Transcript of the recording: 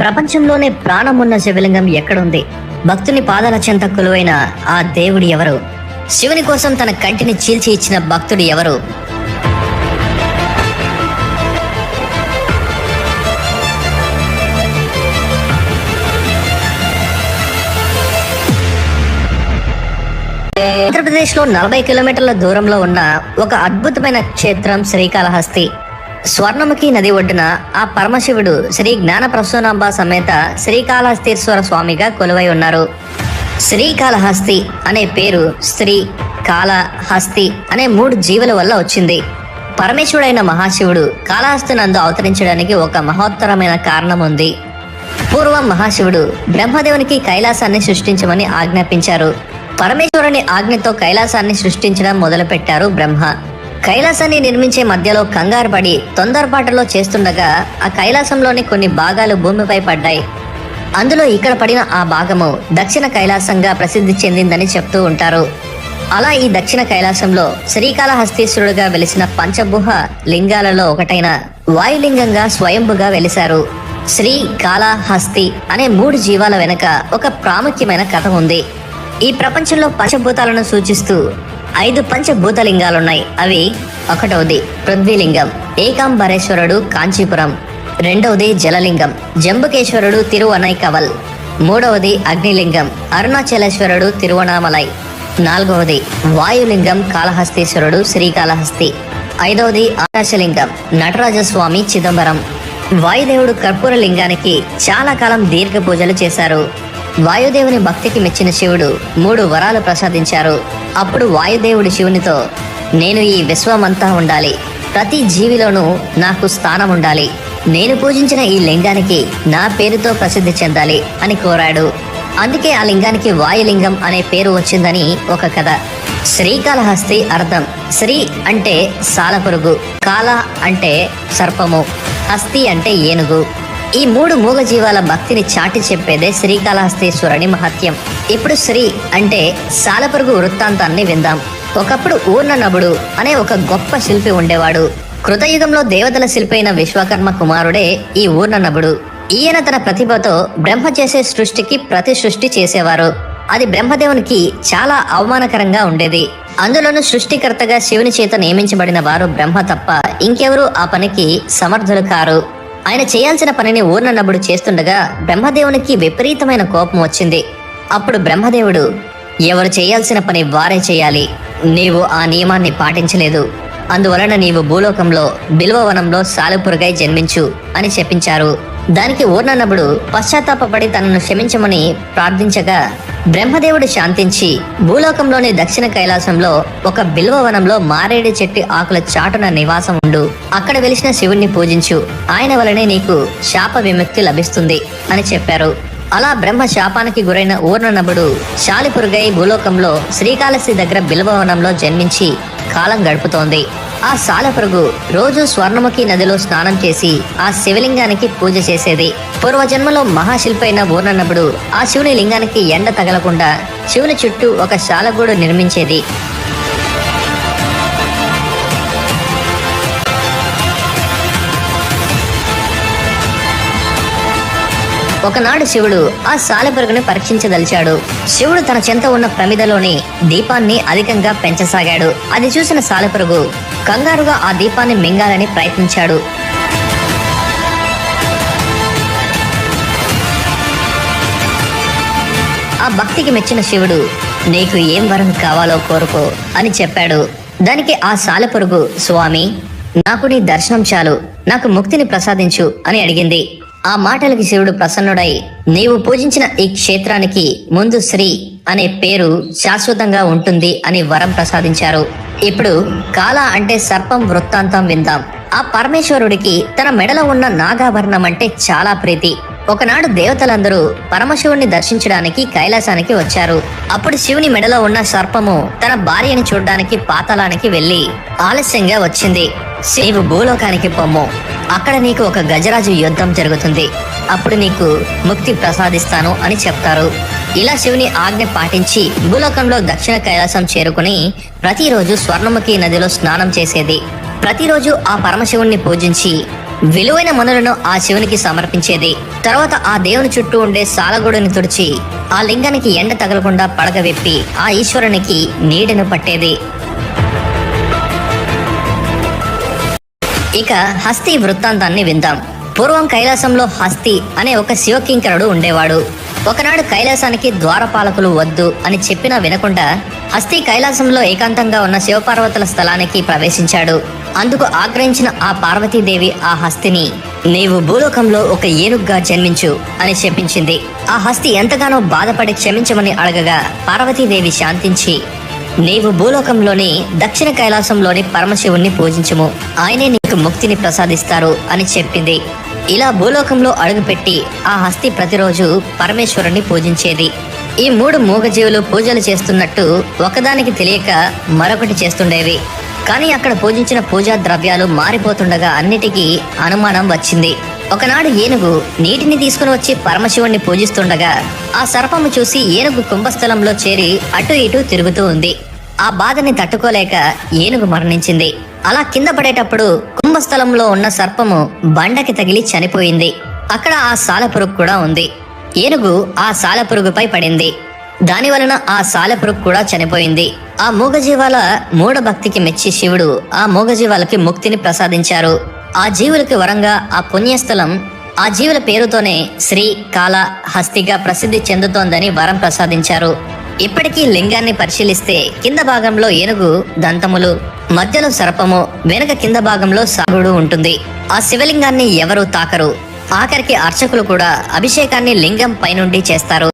ప్రపంచంలోనే ప్రాణమున్న శివలింగం ఎక్కడుంది? భక్తుని పాదాల చెంత కొలువైన ఆ దేవుడు ఎవరు? శివుని కోసం తన కంటిని చీల్చి ఇచ్చిన భక్తుడు ఎవరు? ఆంధ్రప్రదేశ్లో నలభై కిలోమీటర్ల దూరంలో ఉన్న ఒక అద్భుతమైన క్షేత్రం శ్రీకాళహస్తి. స్వర్ణముఖి నది ఒడ్డున ఆ పరమశివుడు శ్రీ జ్ఞాన ప్రసూనాంబ సమేత శ్రీకాళహస్తీశ్వర స్వామిగా కొలువై ఉన్నారు. శ్రీకాళహస్తి అనే పేరు శ్రీ కాళ హస్తి అనే మూడు జీవుల వల్ల వచ్చింది. పరమేశ్వరుడైన మహాశివుడు కాళహస్తి నందు అవతరించడానికి ఒక మహోత్తరమైన కారణం ఉంది. పూర్వం మహాశివుడు బ్రహ్మదేవునికి కైలాసాన్ని సృష్టించమని ఆజ్ఞాపించారు. పరమేశ్వరుని ఆజ్ఞతో కైలాసాన్ని సృష్టించడం మొదలుపెట్టారు బ్రహ్మ. కైలాసాన్ని నిర్మించే మధ్యలో కంగారు పడి తొందరపాటులో చేస్తుండగా ఆ కైలాసంలోని కొన్ని భాగాలు భూమిపై పడ్డాయి. అందులో ఇక్కడ పడిన ఆ భాగము దక్షిణ కైలాసంగా ప్రసిద్ధి చెందిందని చెప్తూ ఉంటారు. అలా ఈ దక్షిణ కైలాసంలో శ్రీకాళహస్తీశ్వరుడుగా వెలిసిన పంచభూహ లింగాలలో ఒకటైన వాయులింగంగా స్వయంభుగా వెలిశారు. శ్రీ కాళహస్తి అనే మూడు జీవాల వెనుక ఒక ప్రాముఖ్యమైన కథ ఉంది. ఈ ప్రపంచంలో పంచభూతాలను సూచిస్తూ ఐదు పంచభూతలింగాలున్నాయి. అవి ఒకటవది పృథ్వీలింగం ఏకాంబరేశ్వరుడు కాంచీపురం రెండవది జలలింగం జంబుకేశ్వరుడు తిరువనైకవల్ మూడవది అగ్నిలింగం అరుణాచలేశ్వరుడు తిరువణామలై నాలుగవది వాయులింగం కాళహస్తీశ్వరుడు శ్రీకాళహస్తి ఐదవది ఆకాశలింగం నటరాజస్వామి చిదంబరం. వాయుదేవుడు కర్పూర లింగానికి చాలా కాలం దీర్ఘ పూజలు చేశారు. వాయుదేవుని భక్తికి మెచ్చిన శివుడు మూడు వరాలు ప్రసాదించారు. అప్పుడు వాయుదేవుడు శివునితో నేను ఈ విశ్వమంతా ఉండాలి. ప్రతి జీవిలోనూ నాకు స్థానం ఉండాలి. నేను పూజించిన ఈ లింగానికి నా పేరుతో ప్రసిద్ధి చెందాలి అని కోరాడు. అందుకే ఆ లింగానికి వాయులింగం అనే పేరు వచ్చిందని ఒక కథ. శ్రీకాళహస్తి అర్థం. శ్రీ అంటే సాలపురుగు కాల అంటే సర్పము హస్తి అంటే ఏనుగు. ఈ మూడు మూగజీవాల భక్తిని చాటి చెప్పేదే శ్రీకాళహస్తీశ్వరుని మహత్యం. ఇప్పుడు శ్రీ అంటే సాలపరుగు వృత్తాంతాన్ని విందాం. ఒకప్పుడు ఊర్ణ నభుడు అనే ఒక గొప్ప శిల్పి ఉండేవాడు. కృతయుగంలో దేవతల శిల్పి అయిన విశ్వకర్మ కుమారుడే ఈ ఊర్ణ నభుడు ఈయన తన ప్రతిభతో బ్రహ్మ చేసే సృష్టికి ప్రతి సృష్టి చేసేవారు. అది బ్రహ్మదేవునికి చాలా అవమానకరంగా ఉండేది. అందులోనూ సృష్టికర్తగా శివుని చేత నియమించబడిన వారు బ్రహ్మ తప్ప ఇంకెవరూ ఆ పనికి సమర్థులు కారు. ఆయన చేయాల్సిన పనిని ఊర్నన్నప్పుడు చేస్తుండగా బ్రహ్మదేవునికి విపరీతమైన కోపం వచ్చింది. అప్పుడు బ్రహ్మదేవుడు ఎవరు చేయాల్సిన పని వారే చేయాలి. నీవు ఆ నియమాన్ని పాటించలేదు. అందువలన నీవు భూలోకంలో బిల్వవనంలో సాలుపురుగై జన్మించు అని చెప్పించారు. దానికి ఊర్నన్నప్పుడు పశ్చాత్తాపడి తనను క్షమించమని ప్రార్థించగా బ్రహ్మదేవుడు శాంతించి భూలోకంలోని దక్షిణ కైలాసంలో ఒక బిల్వవనంలో మారేడు చెట్టు ఆకుల చాటున నివాసం ఉండు. అక్కడ వెలిసిన శివుణ్ణి పూజించు. ఆయన వలనే నీకు శాప విముక్తి లభిస్తుంది అని చెప్పారు. అలా బ్రహ్మ శాపానికి గురైన ఊర్ణనబుడు శాలిపురుగై భూలోకంలో శ్రీకాళహస్తి దగ్గర బిల్వవనంలో జన్మించి కాలం గడుపుతోంది. ఆ సాలపురుగు రోజు స్వర్ణముఖి నదిలో స్నానం చేసి ఆ శివలింగానికి పూజ చేసేది. పూర్వజన్మలో మహాశిల్పి అయిన ఊర్ణనబుడు ఆ శివుని లింగానికి ఎండ తగలకుండా శివుని చుట్టూ ఒక శాలగూడు నిర్మించేది. ఒకనాడు శివుడు ఆ సాలెపురుగును పరీక్షించదలిచాడు. శివుడు తన చెంత ఉన్న ప్రమిదలోని దీపాన్ని అధికంగా పెంచసాగాడు. అది చూసిన సాలెపురుగు కంగారుగా ఆ దీపాన్ని మింగాలని ప్రయత్నించాడు. ఆ భక్తికి మెచ్చిన శివుడు నీకు ఏం వరం కావాలో కోరుకో అని చెప్పాడు. దానికి ఆ సాలెపురుగు స్వామి నాకు నీ దర్శనం చాలు. నాకు ముక్తిని ప్రసాదించు అని అడిగింది. ఆ మాటలకి శివుడు ప్రసన్నుడై నీవు పూజించిన ఈ క్షేత్రానికి ముందు శ్రీ అనే పేరు శాశ్వతంగా ఉంటుంది అని వరం ప్రసాదించారు. ఇప్పుడు కాల అంటే సర్పం వృత్తాంతం విందాం. ఆ పరమేశ్వరుడికి తన మెడలో ఉన్న నాగాభరణం అంటే చాలా ప్రీతి. ఒకనాడు దేవతలందరూ పరమశివుణ్ణి దర్శించడానికి కైలాసానికి వచ్చారు. అప్పుడు శివుని మెడలో ఉన్న సర్పము తన భార్యని చూడడానికి పాతాళానికి వెళ్ళి ఆలస్యంగా వచ్చింది. శివు భూలోకానికి పొమ్ము. అక్కడ నీకు ఒక గజరాజు యుద్ధం జరుగుతుంది. అప్పుడు నీకు ముక్తి ప్రసాదిస్తాను అని చెప్తారు. ఇలా శివుని ఆజ్ఞ పాటించి భూలోకంలో దక్షిణ కైలాసం చేరుకుని ప్రతిరోజు స్వర్ణముఖి నదిలో స్నానం చేసేది. ప్రతిరోజు ఆ పరమశివుణ్ణి పూజించి విలువైన మనులను ఆ శివునికి సమర్పించేది. తర్వాత ఆ దేవుని చుట్టూ ఉండే సాలగొడుని తుడిచి ఆ లింగానికి ఎండ తగలకుండా పడగవెప్పి ఆ ఈశ్వరునికి నీడను పట్టేది. ఇక హస్తి వృత్తాంతాన్ని విందాం. పూర్వం కైలాసంలో హస్తి అనే ఒక శివకింకరుడు ఉండేవాడు. ఒకనాడు కైలాసానికి ద్వారపాలకులు వద్దు అని చెప్పినా వినకుండా హస్తి కైలాసంలో ఏకాంతంగా ఉన్న శివపార్వతుల స్థలానికి ప్రవేశించాడు. అందుకు ఆగ్రహించిన ఆ పార్వతీదేవి ఆ హస్తిని నీవు భూలోకంలో ఒక ఏనుగ్గా జన్మించు అని చెప్పించింది. ఆ హస్తి ఎంతగానో బాధపడి క్షమించమని అడగగా పార్వతీదేవి శాంతించి నీవు భూలోకంలోని దక్షిణ కైలాసంలోని పరమశివుణ్ణి పూజించుము. ఆయనే నీకు ముక్తిని ప్రసాదిస్తారు అని చెప్పింది. ఇలా భూలోకంలో అడుగుపెట్టి ఆ హస్తి ప్రతిరోజు పరమేశ్వరుణ్ణి పూజించేది. ఈ మూడు మూగజీవులు పూజలు చేస్తున్నట్టు ఒకదానికి తెలియక మరొకటి చేస్తుండేవి. కానీ అక్కడ పూజించిన పూజా ద్రవ్యాలు మారిపోతుండగా అన్నిటికీ అనుమానం వచ్చింది. ఒకనాడు ఏనుగు నీటిని తీసుకుని వచ్చి పరమశివుణ్ణి పూజిస్తుండగా ఆ సర్పము చూసి ఏనుగు కుంభస్థలంలో చేరి అటు ఇటు తిరుగుతూ ఉంది. ఆ బాధని తట్టుకోలేక ఏనుగు మరణించింది. అలా కింద పడేటప్పుడు కుంభస్థలంలో ఉన్న సర్పము బండకి తగిలి చనిపోయింది. అక్కడ ఆ సాలపురుగు కూడా ఉంది. ఏనుగు ఆ సాలపురుగుపై పడింది. దాని వలన ఆ సాలపురుగు కూడా చనిపోయింది. ఆ మూగజీవాల మూఢభక్తికి మెచ్చి శివుడు ఆ మూగజీవాలకి ముక్తిని ప్రసాదించారు. ఆ జీవులకి వరంగా ఆ పుణ్యస్థలం ఆ జీవుల పేరుతోనే శ్రీ కాల హస్తిగా ప్రసిద్ధి చెందుతోందని వరం ప్రసాదించారు. ఇప్పటికీ లింగాన్ని పరిశీలిస్తే కింద భాగంలో ఏనుగు దంతములు మధ్యలో సర్పము వెనుక కింద భాగంలో సాగుడు ఉంటుంది. ఆ శివలింగాన్ని ఎవరూ తాకరు. ఆఖరికి అర్చకులు కూడా అభిషేకాన్ని లింగం పైనుండి చేస్తారు.